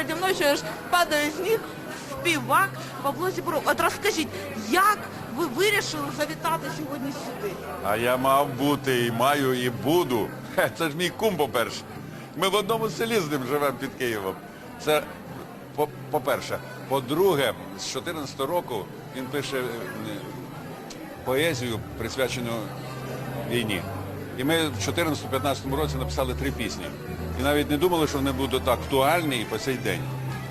переді мною, що я ж падаю з ніг, співак Павло Зібров. От розкажіть, як ви вирішили завітати сьогодні сюди? А я мав бути і маю, і буду. Це ж мій кум, по-перше. Ми в одному селі з ним живемо під Києвом. Це по- по-перше. По-друге, з 14 року він пише е, поезію, присвячену війні. І ми в 14-15 році написали три пісні. І навіть не думали, що вони будуть актуальні і по цей день.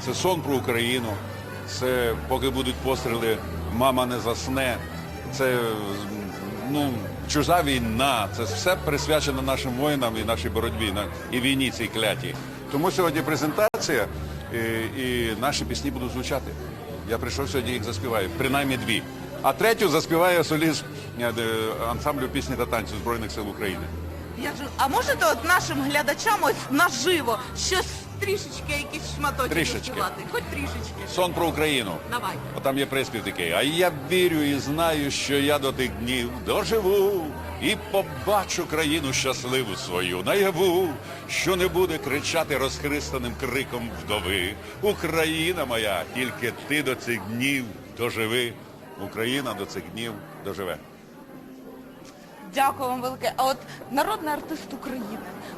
Це сон про Україну, це поки будуть постріли, мама не засне. Це ну, чужа війна. Це все присвячено нашим воїнам і нашій боротьбі і війні цій клятій. Тому сьогодні презентація і, і наші пісні будуть звучати. Я прийшов сьогодні їх заспіваю, принаймні дві. А третю заспіває соліст е, ансамблю пісні та танцю Збройних сил України. Як же, а можете от нашим глядачам ось наживо щось трішечки, якісь шматочки Трішечки. заспівати? Хоч трішечки. Сон про Україну. Давай. От там є приспів такий. А я вірю і знаю, що я до тих днів доживу і побачу країну щасливу свою наяву, що не буде кричати розхристаним криком вдови. Україна моя, тільки ти до цих днів доживи. Україна до цих днів доживе. Дякую вам велике. А от народний артист України,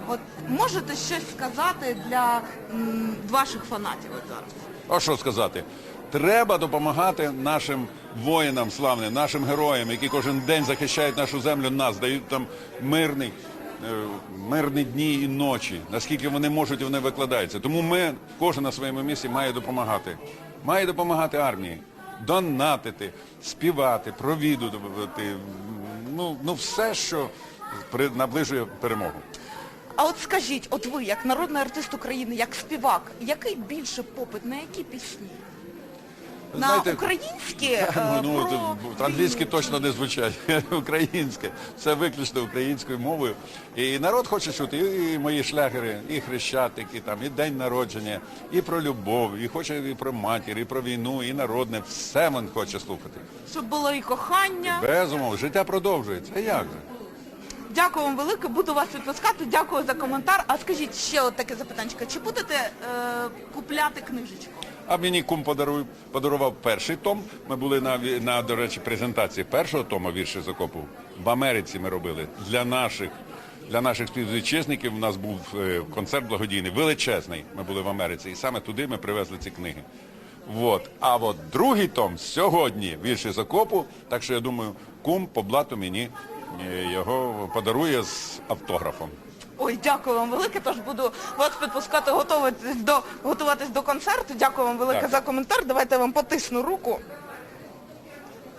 от можете щось сказати для м, ваших фанатів от зараз? А що сказати? Треба допомагати нашим воїнам славним, нашим героям, які кожен день захищають нашу землю, нас дають там мирний, е, мирні дні і ночі. Наскільки вони можуть, вони викладаються. Тому ми, кожен на своєму місці, має допомагати. Має допомагати армії, донатити, співати, провідувати. Ну, ну все, що наближує перемогу. А от скажіть, от ви, як народний артист України, як співак, який більше попит, на які пісні? На Знаєте, українські е, Ну, про от, англійські точно не звучать. Українське. Це виключно українською мовою. І народ хоче чути і мої шлягери, і хрещатики, там, і день народження, і про любов, і хоче і про матір, і про війну, і народне. Все він хоче слухати. щоб було і кохання. Безумовно, життя продовжується. А як же? Дякую вам велике, буду вас відпускати. Дякую за коментар. А скажіть ще от таке запитання. Чи будете е, купляти книжечку? А мені кум подарує, подарував перший том. Ми були на, на, до речі, презентації першого тому вірші з окопу. В Америці ми робили для наших. Для наших співвітчизників у нас був е, концерт благодійний, величезний. Ми були в Америці, і саме туди ми привезли ці книги. Вот. А от другий том сьогодні вірші з окопу. Так що я думаю, кум по блату мені е, його подарує з автографом. Ой, дякую вам велике. Тож буду вас підпускати, готуватись до готуватись до концерту. Дякую вам велике Так. за коментар. Давайте я вам потисну руку.